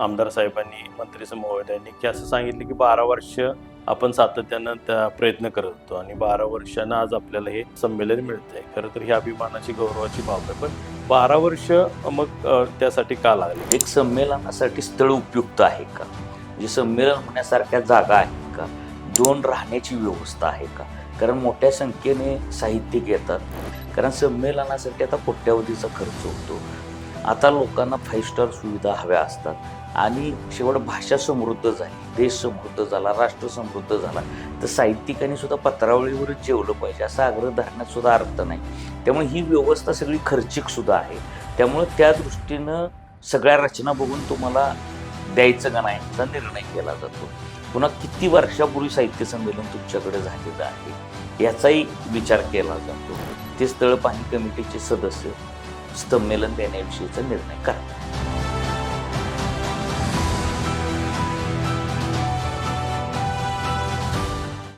आमदार साहेबांनी मंत्री महोदयांनी की असं सांगितलं की बारा वर्ष आपण सातत्यानं त्या प्रयत्न करत होतो आणि बारा वर्षानं आज आपल्याला हे संमेलन मिळतंय. खरं तर ही अभिमानाची गौरवाची बाब आहे. पण बारा वर्ष मग त्यासाठी का लागले? एक संमेलनासाठी स्थळ उपयुक्त आहे का? म्हणजे संमेलन होण्यासारख्या जागा आहेत का? दोन राहण्याची व्यवस्था आहे का? कारण मोठ्या संख्येने साहित्यिक येतात. कारण संमेलनासाठी आता कोट्यावधीचा खर्च होतो. आता लोकांना फाईव्ह स्टार सुविधा हव्या असतात. आणि शेवट भाषा समृद्ध झाली देश समृद्ध झाला राष्ट्र समृद्ध झाला. तर साहित्यिकांनी सुद्धा पत्रावळीवरच जेवलं पाहिजे असा आग्रह धरण्यात सुद्धा अर्थ नाही. त्यामुळे ही व्यवस्था सगळी खर्चिक सुद्धा आहे. त्यामुळे त्या दृष्टीनं सगळ्या रचना बघून तुम्हाला द्यायचं का नाही याचा निर्णय केला जातो. पुन्हा किती वर्षापूर्वी साहित्य संमेलन तुमच्याकडे झालेलं आहे याचाही विचार केला जातो. ते स्थळ पाहणी कमिटीचे सदस्य संमेलन देण्याविषयीचा निर्णय करतात